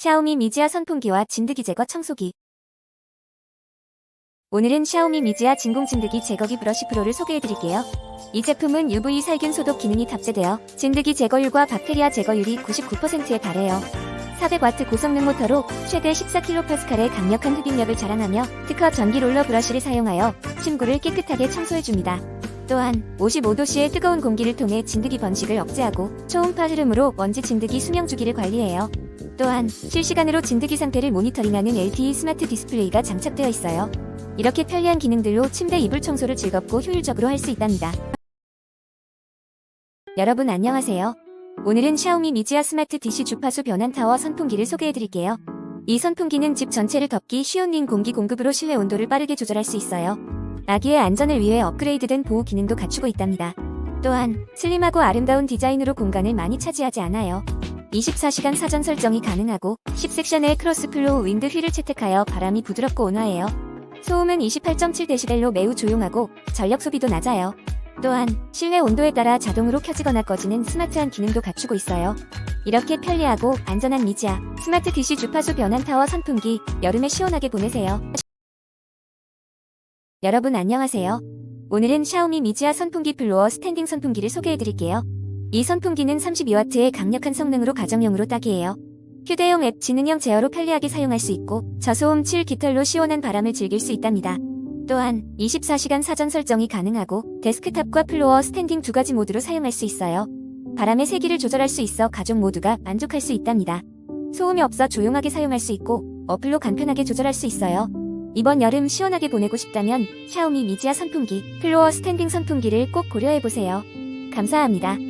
샤오미 미지아 선풍기와 진드기 제거 청소기. 오늘은 샤오미 미지아 진공 진드기 제거기 브러쉬 프로를 소개해드릴게요. 이 제품은 UV 살균 소독 기능이 탑재되어 진드기 제거율과 박테리아 제거율이 99%에 달해요. 400와트 고성능 모터로 최대 14kPa의 강력한 흡입력을 자랑하며 특허 전기 롤러 브러쉬를 사용하여 침구를 깨끗하게 청소해줍니다. 또한 55도씨의 뜨거운 공기를 통해 진드기 번식을 억제하고 초음파 흐름으로 먼지 진드기 수명 주기를 관리해요. 또한 실시간으로 진드기 상태를 모니터링하는 LTE 스마트 디스플레이가 장착되어 있어요. 이렇게 편리한 기능들로 침대 이불 청소를 즐겁고 효율적으로 할 수 있답니다. 여러분 안녕하세요. 오늘은 샤오미 미지아 스마트 DC 주파수 변환 타워 선풍기를 소개해드릴게요. 이 선풍기는 집 전체를 덮기 쉬운 린 공기 공급으로 실내 온도를 빠르게 조절할 수 있어요. 아기의 안전을 위해 업그레이드된 보호 기능도 갖추고 있답니다. 또한 슬림하고 아름다운 디자인으로 공간을 많이 차지하지 않아요. 24시간 사전 설정이 가능하고 10섹션의 크로스 플로우 윈드 휠을 채택하여 바람이 부드럽고 온화해요. 소음은 28.7dB로 매우 조용하고 전력 소비도 낮아요. 또한 실내 온도에 따라 자동으로 켜지거나 꺼지는 스마트한 기능도 갖추고 있어요. 이렇게 편리하고 안전한 미지아 스마트 DC 주파수 변환 타워 선풍기 여름에 시원하게 보내세요. 여러분 안녕하세요. 오늘은 샤오미 미지아 선풍기 플로어 스탠딩 선풍기를 소개해드릴게요. 이 선풍기는 32W의 강력한 성능으로 가정용으로 딱이에요. 휴대용 앱 지능형 제어로 편리하게 사용할 수 있고 저소음 7 깃털로 시원한 바람을 즐길 수 있답니다. 또한 24시간 사전 설정이 가능하고 데스크탑과 플로어 스탠딩 두 가지 모드로 사용할 수 있어요. 바람의 세기를 조절할 수 있어 가족 모두가 만족할 수 있답니다. 소음이 없어 조용하게 사용할 수 있고 어플로 간편하게 조절할 수 있어요. 이번 여름 시원하게 보내고 싶다면 샤오미 미지아 선풍기, 플로어 스탠딩 선풍기를 꼭 고려해보세요. 감사합니다.